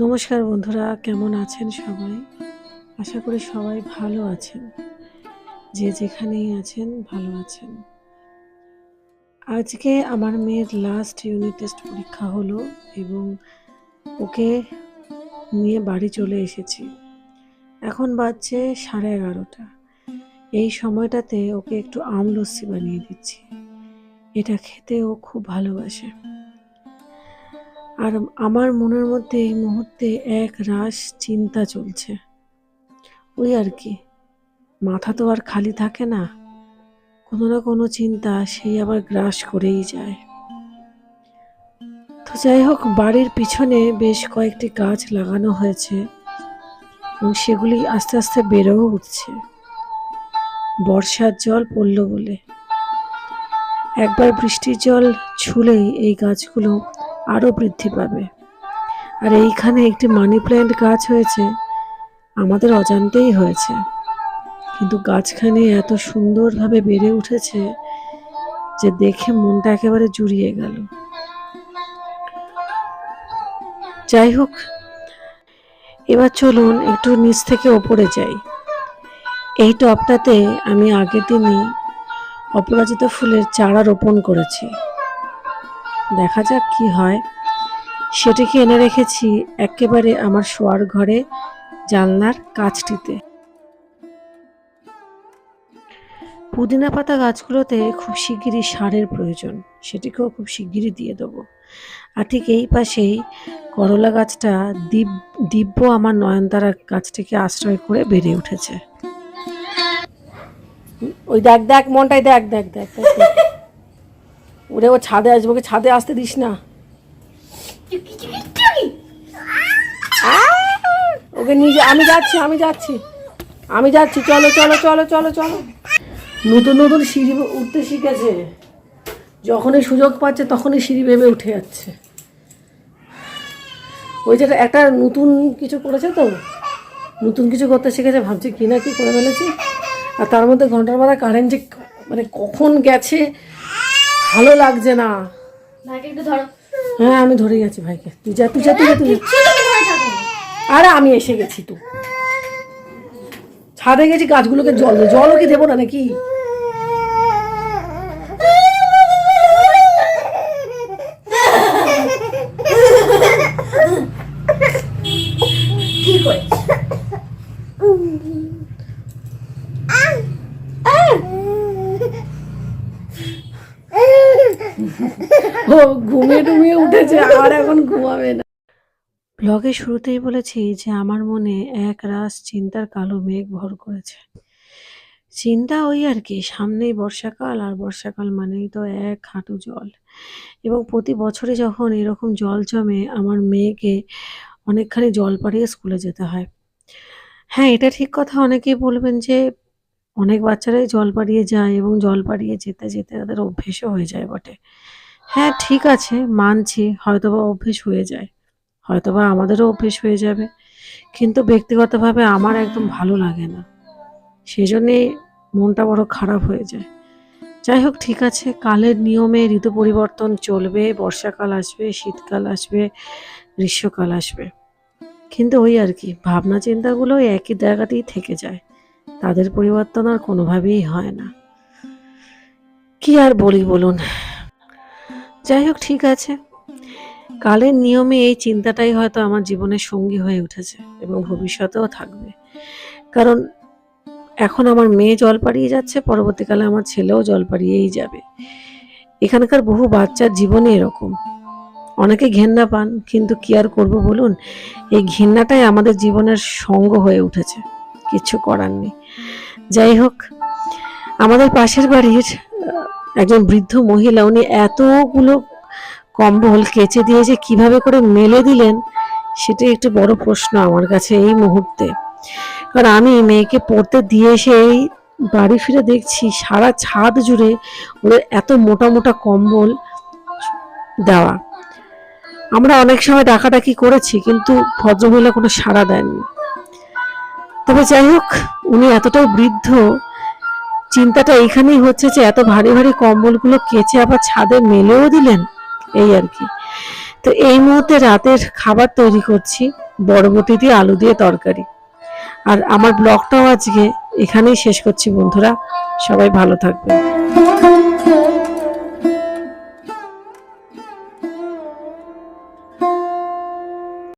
নমস্কার বন্ধুরা, কেমন আছেন সবাই? আশা করি সবাই ভালো আছেন। যে যেখানেই আছেন, ভালো আছেন। আজকে আমার মেয়ের লাস্ট ইউনিট টেস্ট পরীক্ষা হলো এবং ওকে নিয়ে বাড়ি চলে এসেছি। এখন বাজছে সাড়ে এগারোটা। এই সময়টাতে ওকে একটু আম লস্যি বানিয়ে দিচ্ছি। এটা খেতে ও খুব ভালোবাসে। আর আমার মনের মধ্যে এই মুহূর্তে এক রাশ চিন্তা চলছে। ওই আর কি, মাথা তো আর খালি থাকে না। কোনো না কোনো চিন্তা সেই আবার গ্রাস করেই যায়। তো যাই হোক, বাড়ির পিছনে বেশ কয়েকটি গাছ লাগানো হয়েছে এবং সেগুলি আস্তে আস্তে বেড়েও উঠছে। বর্ষার জল পড়ল বলে। একবার বৃষ্টির জল ছুলেই এই গাছগুলো আরও বৃদ্ধি পাবে। আর এইখানে একটি মানি প্ল্যান্ট গাছ হয়েছে, আমাদের অজান্তেই হয়েছে। কিন্তু গাছখানে এত সুন্দরভাবে বেড়ে উঠেছে যে দেখে মনটা একেবারে জুড়িয়ে গেল। যাই হোক, এবার চলুন একটু নিচ থেকে ওপরে যাই। এই টবটাতে আমি আগের দিনই অপরাজিত ফুলের চারা রোপণ করেছি। দেখা যাক কি হয়। সেটিকে এনে রেখেছি একেবারে আমার শোয়ার ঘরে জানলার কাছটিতে পুদিনা পাতা গাছগুলোতে খুব শিগগিরই সারের প্রয়োজন, সেটিকেও খুব শিগগিরই দিয়ে দেবো। আর ঠিক এই পাশেই করলা গাছটা দিব দিব্য আমার নয়নতারা গাছটিকে আশ্রয় করে বেড়ে উঠেছে। ওই দেখ দেখ, মনটাই দেখ দেখ দেখ দেখ। ওরে ও ছাদে আসব, ওকে ছাদে আসতে দিস না। ওকে নিজে, আমি যাচ্ছি আমি যাচ্ছি। আমি যাচ্ছি, চলো চলো চলো চলো চলো। নতুন নতুন সিঁড়ি উঠতে শিখেছে। যখনই সুযোগ পাচ্ছে তখনই সিঁড়ি ভেবে উঠে যাচ্ছে। ওই যে একটা নতুন কিছু করেছে তো? নতুন কিছু করতে শিখেছে, ভাবছি কি না কি করে ফেলেছি। আর তার মধ্যে ঘণ্টার মাথা কারেন্ট যে মানে কখন গেছে ভালো লাগছে না। হ্যাঁ আমি ধরে গেছি ভাইকে। তুই যা তুই যা তুই যা তুই আরে আমি এসে গেছি তো। ছাদে গেছি গাছগুলোকে জল জলও কি দেবো না নাকি? কি ও, ঘুমিয়ে টুমিয়ে উঠেছে, আর এখন ঘুমাবে না। ব্লগে শুরুতেই বলেছি যে আমার মনে এক রাস চিন্তার কালো মেঘ ভর করেছে। চিন্তা ওই আর কি, সামনেই বর্ষাকাল, আর বর্ষাকাল মানেই তো এক হাঁটু জল। এবং প্রতি বছরে যখন এরকম জল জমে, আমার মেয়েকে অনেকখানি জল পাড়িয়ে স্কুলে যেতে হয়। হ্যাঁ এটা ঠিক কথা, অনেকেই বলবেন যে অনেক বাচ্চারাই জল পাড়িয়ে যায় এবং জল পাড়িয়ে যেতে যেতে তাদের অভ্যেসও হয়ে যায় বটে। হ্যাঁ ঠিক আছে, মানছি, হয়তোবা অভ্যেস হয়ে যায়। হয়তোবা আমাদেরও অভ্যেস হয়ে যাবে। কিন্তু ব্যক্তিগতভাবে আমার একদম ভালো লাগে না। সেই জন্যে মনটা বড় খারাপ হয়ে যায়। যাই হোক, ঠিক আছে, কালের নিয়মে ঋতু পরিবর্তন চলবে, বর্ষাকাল আসবে, শীতকাল আসবে, গ্রীষ্মকাল আসবে। কিন্তু ওই আর কি, ভাবনা চিন্তাগুলো একই জায়গাতেই থেকে যায়। তাদের পরিবর্তন আর কোনোভাবেই হয় না। কি আর বলি বলুন? যাই হোক, ঠিক আছে। কালের নিয়মে এই চিন্তাটাই হয়তো আমার জীবনের সঙ্গী হয়ে উঠেছে এবং ভবিষ্যতেও থাকবে। কারণ এখন আমার মেয়ে জল পাড়িয়ে যাচ্ছে, পরবর্তীকালে আমার ছেলেও জল পাড়িয়েই যাবে। এখানকার বহু বাচ্চার জীবনে এরকম। অনেকে ঘেন্না পান, কিন্তু কি আর করব বলুন? এই ঘেন্নাটাই আমাদের জীবনের সঙ্গ হয়ে উঠেছে। কিছু করার নেই। যাই হোক, আমাদের পাশের বাড়ির একজন বৃদ্ধ মহিলা, উনি এতগুলো কম্বল কেচে দিয়ে যে কীভাবে করে মেলে দিলেন, সেটাই একটু বড় প্রশ্ন আমার কাছে এই মুহূর্তে। কারণ আমি মেয়েকে পড়তে দিয়ে এসে এই বাড়ি ফিরে দেখছি, সারা ছাদ জুড়ে ওদের এত মোটা মোটা কম্বল দেওয়া। আমরা অনেক সময় ডাকাডাকি করেছি, কিন্তু ভদ্রমহিলা কোনো সাড়া দেননি। তবে যাই হোক, উনি এতটাও বৃদ্ধ চিন্তাটা এইখানেই হচ্ছে যে এত ভারী ভারী কম্বলগুলো কেচে আবার ছাদে মেলেও দিলেন? এই আর কি। তো এই মুহূর্তে রাতের খাবার তৈরি করছি বড়বটি দিয়ে আলু দিয়ে তরকারি। আর আমার ব্লগটাও আজকে এখানেই শেষ করছি বন্ধুরা, সবাই ভালো থাকবেন।